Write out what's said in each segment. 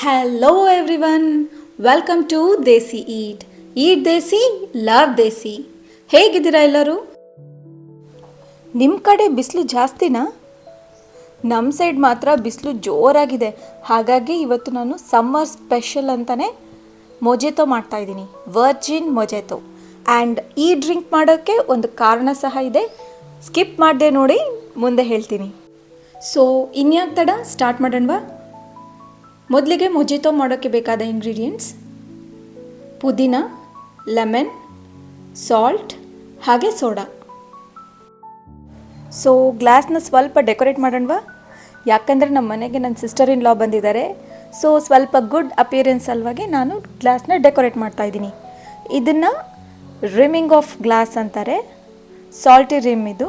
Hello everyone welcome to desi eat eat desi love desi ಹೇಗಿದ್ದೀರಾ ಎಲ್ಲರೂ? ನಿಮ್ಮ ಕಡೆ ಬಿಸಿಲು ಜಾಸ್ತಿನಾ? ನಮ್ಮ ಸೈಡ್ ಮಾತ್ರ ಬಿಸಿಲು ಜೋರಾಗಿದೆ. ಹಾಗಾಗಿ ಇವತ್ತು ನಾನು ಸಮ್ಮರ್ ಸ್ಪೆಷಲ್ ಅಂತಲೇ ಮೊಜೆತೋ ಮಾಡ್ತಾಯಿದ್ದೀನಿ ವರ್ಜಿನ್ ಮೊಜೆತೋ ಆ್ಯಂಡ್ ಈ ಡ್ರಿಂಕ್ ಮಾಡೋಕ್ಕೆ ಒಂದು ಕಾರಣ ಸಹ ಇದೆ. ಸ್ಕಿಪ್ ಮಾಡಿದೆ ನೋಡಿ, ಮುಂದೆ ಹೇಳ್ತೀನಿ. ಸೊ ಇನ್ಯಾಕೆ ತಡ? ಸ್ಟಾರ್ಟ್ ಮಾಡೋಣವಾ? ಮೊದಲಿಗೆ ಮೊಜಿತೋ ಮಾಡೋಕ್ಕೆ ಬೇಕಾದ ಇಂಗ್ರೀಡಿಯೆಂಟ್ಸ್ ಪುದೀನ, ಲೆಮನ್ ಸಾಲ್ಟ್ ಹಾಗೆ ಸೋಡಾ. ಸೊ ಗ್ಲಾಸ್ನ ಸ್ವಲ್ಪ ಡೆಕೋರೇಟ್ ಮಾಡೋಣವಾ? ಯಾಕಂದರೆ ನಮ್ಮ ಮನೆಗೆ ನನ್ನ ಸಿಸ್ಟರ್ ಇನ್ ಲಾ ಬಂದಿದ್ದಾರೆ. ಸೊ ಸ್ವಲ್ಪ ಗುಡ್ ಅಪಿಯರೆನ್ಸ್ ಸಲುವಾಗಿ ನಾನು ಗ್ಲಾಸ್ನ ಡೆಕೋರೇಟ್ ಮಾಡ್ತಾಯಿದ್ದೀನಿ ಇದನ್ನು ರಿಮಿಂಗ್ ಆಫ್ ಗ್ಲಾಸ್ ಅಂತಾರೆ. ಸಾಲ್ಟಿ ರಿಮ್ ಇದು.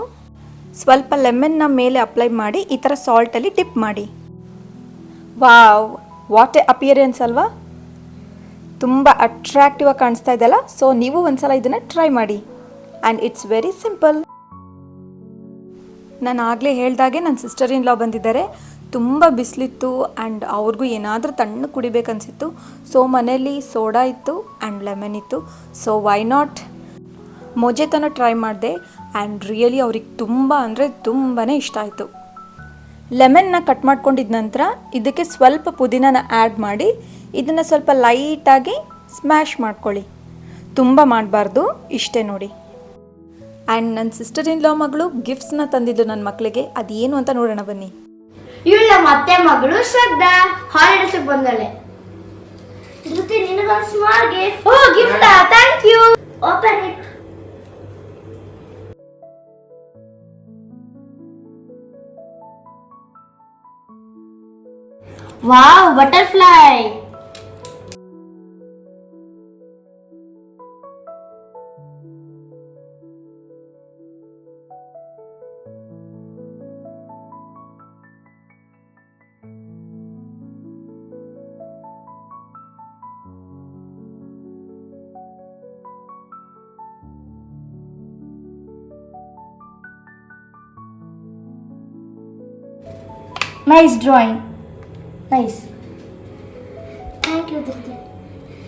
ಸ್ವಲ್ಪ ಲೆಮನ್ನ ಮೇಲೆ ಅಪ್ಲೈ ಮಾಡಿ ಈ ಥರ ಸಾಲ್ಟಲ್ಲಿ ಟಿಪ್ ಮಾಡಿ. ವಾವ್ ವಾಟ್ ಎ ಅಪಿಯರೆನ್ಸ್ ಅಲ್ವಾ? ತುಂಬ ಅಟ್ರಾಕ್ಟಿವ್ ಆಗಿ ಕಾಣಿಸ್ತಾ ಇದೆಯಲ್ಲ ಸೊ ನೀವು ಒಂದ್ಸಲ ಇದನ್ನು ಟ್ರೈ ಮಾಡಿ. ಆ್ಯಂಡ್ ಇಟ್ಸ್ ವೆರಿ ಸಿಂಪಲ್ ನಾನು ಆಗಲೇ ಹೇಳ್ದಾಗೆ ನನ್ನ ಸಿಸ್ಟರ್ ಇನ್ ಲಾ ಬಂದಿದ್ದಾರೆ. ತುಂಬ ಬಿಸಿಲಿತ್ತು ಆ್ಯಂಡ್ ಅವ್ರಿಗೂ ಏನಾದರೂ ತಣ್ಣಗೆ ಕುಡಿಬೇಕನ್ಸಿತ್ತು. ಸೊ ಮನೇಲಿ ಸೋಡಾ ಇತ್ತು ಆ್ಯಂಡ್ ಲೆಮನ್ ಇತ್ತು. ಸೊ ವೈ ನಾಟ್ ಮೊಜೆತನ ಟ್ರೈ ಮಾಡಿದೆ. ಆ್ಯಂಡ್ ರಿಯಲಿ ಅವ್ರಿಗೆ ತುಂಬ ಅಂದರೆ ತುಂಬಾ ಇಷ್ಟ ಆಯಿತು. ಲೆಮನ್ನ ಕಟ್ ಮಾಡ್ಕೊಂಡಿದ್ದ ನಂತರ ಇದಕ್ಕೆ ಸ್ವಲ್ಪ ಪುದೀನನ ಆ್ಯಡ್ ಮಾಡಿ ಇದನ್ನು ಸ್ವಲ್ಪ ಲೈಟಾಗಿ ಸ್ಮ್ಯಾಶ್ ಮಾಡ್ಕೊಳ್ಳಿ. ತುಂಬ ಮಾಡಬಾರ್ದು ಇಷ್ಟೇ ನೋಡಿ. ಆ್ಯಂಡ್ ನನ್ನ ಸಿಸ್ಟರ್ ಇನ್ ಲಾ ಮಗಳು ಗಿಫ್ಟ್ಸ್ನ ತಂದಿದ್ದು ನನ್ನ ಮಕ್ಕಳಿಗೆ ಅದೇನು ಅಂತ ನೋಡೋಣ ಬನ್ನಿ. ಇವಳು ನಮ್ಮ ಅತ್ತೆ ಮಗಳು ಶ್ರದ್ಧಾ ಹಾಲಿಡೇಸ್ ಬಂದಳೆ. ಜೊತೆ ನಿನಗೊಂದು small gift oh gift thank you open it wow butterfly nice drawing nice thank you Dhruti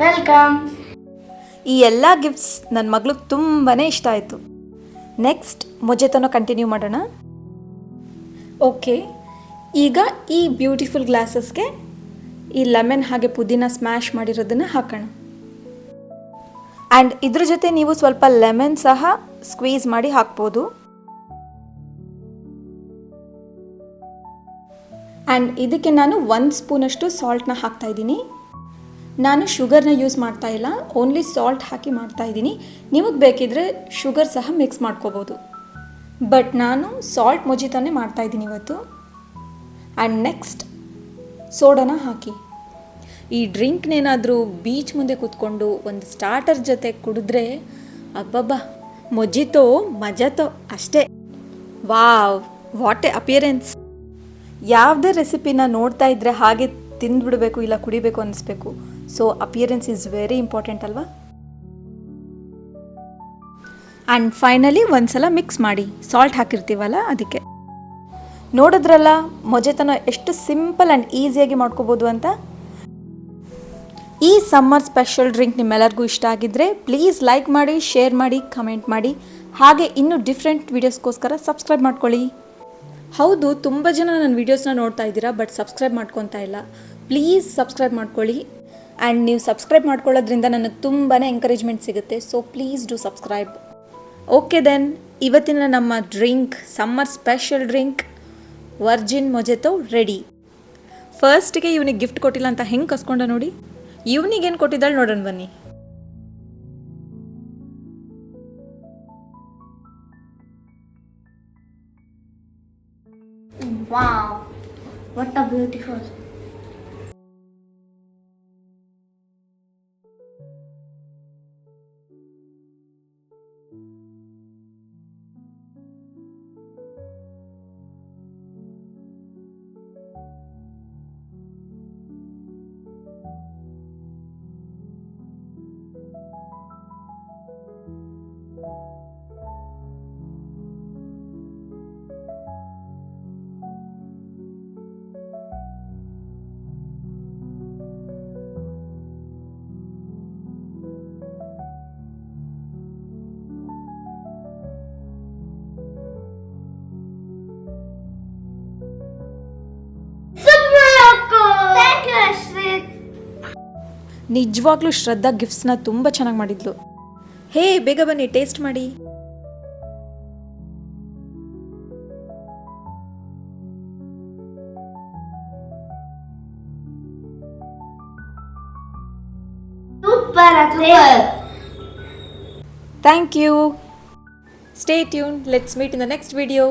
welcome ಈ ಎಲ್ಲ ಗಿಫ್ಟ್ಸ್ ನನ್ನ ಮಗಳಿಗೆ ತುಂಬಾ ಇಷ್ಟ ಆಯಿತು. ನೆಕ್ಸ್ಟ್ ಮೊಜೆತನ ಕಂಟಿನ್ಯೂ ಮಾಡೋಣ. ಓಕೆ ಈಗ ಈ ಬ್ಯೂಟಿಫುಲ್ ಗ್ಲಾಸಸ್ಗೆ ಈ ಲೆಮನ್ ಹಾಗೆ ಪುದೀನ ಸ್ಮ್ಯಾಶ್ ಮಾಡಿರೋದನ್ನು ಹಾಕೋಣ. ಆ್ಯಂಡ್ ಇದ್ರ ಜೊತೆ ನೀವು ಸ್ವಲ್ಪ ಲೆಮನ್ ಸಹ ಸ್ಕ್ವೀಸ್ ಮಾಡಿ ಹಾಕ್ಬೋದು. ಆ್ಯಂಡ್ ಇದಕ್ಕೆ ನಾನು ಒಂದು ಸ್ಪೂನಷ್ಟು ಸಾಲ್ಟ್ನ ಹಾಕ್ತಾ ಇದ್ದೀನಿ. ನಾನು ಶುಗರ್ನ ಯೂಸ್ ಮಾಡ್ತಾ ಇಲ್ಲ. ಓನ್ಲಿ ಸಾಲ್ಟ್ ಹಾಕಿ ಮಾಡ್ತಾ ಇದ್ದೀನಿ. ನಿಮಗೆ ಬೇಕಿದ್ರೆ ಶುಗರ್ ಸಹ ಮಿಕ್ಸ್ ಮಾಡ್ಕೋಬೋದು. ಬಟ್ ನಾನು ಸಾಲ್ಟ್ ಮೊಜಿತಾನೆ ಮಾಡ್ತಾ ಇದ್ದೀನಿ ಇವತ್ತು. ಆ್ಯಂಡ್ ನೆಕ್ಸ್ಟ್ ಸೋಡಾನ ಹಾಕಿ. ಈ ಡ್ರಿಂಕ್ನೇನಾದರೂ ಬೀಚ್ ಮುಂದೆ ಕೂತ್ಕೊಂಡು ಒಂದು ಸ್ಟಾರ್ಟರ್ ಜೊತೆ ಕುಡಿದ್ರೆ, ಅಬ್ಬಬ್ಬ, ಮೊಜಿತೋ ಮಜತೋ ಅಷ್ಟೇ. ವಾವ್ ವಾಟ್ ಎ ಅಪಿಯರೆನ್ಸ್ ಯಾವುದೇ ರೆಸಿಪಿನ ನೋಡ್ತಾ ಇದ್ದರೆ ಹಾಗೆ ತಿಂದ್ಬಿಡಬೇಕು ಇಲ್ಲ ಕುಡಿಬೇಕು ಅನ್ನಿಸ್ಬೇಕು so appearance is very important ಅಲ್ವಾ? ಆ್ಯಂಡ್ ಫೈನಲಿ ಒಂದ್ಸಲ ಮಿಕ್ಸ್ ಮಾಡಿ. ಸಾಲ್ಟ್ ಹಾಕಿರ್ತೀವಲ್ಲ ಅದಕ್ಕೆ. ನೋಡಿದ್ರಲ್ಲ, ಮೊಜೆತನ ಎಷ್ಟು ಸಿಂಪಲ್ ಆ್ಯಂಡ್ ಈಸಿಯಾಗಿ ಮಾಡ್ಕೋಬೋದು ಅಂತ? ಈ ಸಮ್ಮರ್ ಸ್ಪೆಷಲ್ ಡ್ರಿಂಕ್ ನಿಮ್ಮೆಲ್ಲರಿಗೂ ಇಷ್ಟ ಆಗಿದ್ದರೆ ಪ್ಲೀಸ್ ಲೈಕ್ ಮಾಡಿ ಶೇರ್ ಮಾಡಿ ಕಮೆಂಟ್ ಮಾಡಿ. ಹಾಗೆ ಇನ್ನೂ ಡಿಫ್ರೆಂಟ್ ವೀಡಿಯೋಸ್ಗೋಸ್ಕರ ಸಬ್ಸ್ಕ್ರೈಬ್ ಮಾಡ್ಕೊಳ್ಳಿ. ಹೌದು, ತುಂಬ ಜನ ನನ್ನ ವೀಡಿಯೋಸ್ನ ನೋಡ್ತಾ ಇದ್ದೀರಾ ಬಟ್ ಸಬ್ಸ್ಕ್ರೈಬ್ ಮಾಡ್ಕೊತಾ ಇಲ್ಲ. ಪ್ಲೀಸ್ ಸಬ್ಸ್ಕ್ರೈಬ್ ಮಾಡ್ಕೊಳ್ಳಿ. ಆ್ಯಂಡ್ ನೀವು ಸಬ್ಸ್ಕ್ರೈಬ್ ಮಾಡ್ಕೊಳ್ಳೋದ್ರಿಂದ ನನಗೆ ತುಂಬಾ ಎಂಕರೇಜ್ಮೆಂಟ್ ಸಿಗುತ್ತೆ so please do subscribe okay then ಇವತ್ತಿನ ನಮ್ಮ drink summer special drink virgin mojito ready ಫಸ್ಟಿಗೆ ಇವನಿಗೆ ಗಿಫ್ಟ್ ಕೊಟ್ಟಿಲ್ಲ ಅಂತ ಹೆಂಗೆ ಕಸ್ಕೊಂಡ ನೋಡಿ? ಇವನಿಗೇನು ಕೊಟ್ಟಿದ್ದಾಳೆ ನೋಡೋಣ ಬನ್ನಿ. Wow, what a beautiful. ನಿಜವಾಗ್ಲೂ ಶ್ರದ್ಧಾ ಗಿಫ್ಟ್ಸ್ನ ತುಂಬ ಚೆನ್ನಾಗಿ ಮಾಡಿದ್ಲು. ಹೇ ಬೇಗ ಬನ್ನಿ ಟೇಸ್ಟ್ ಮಾಡಿ. Thank you. Thank you stay tuned let's meet in the next video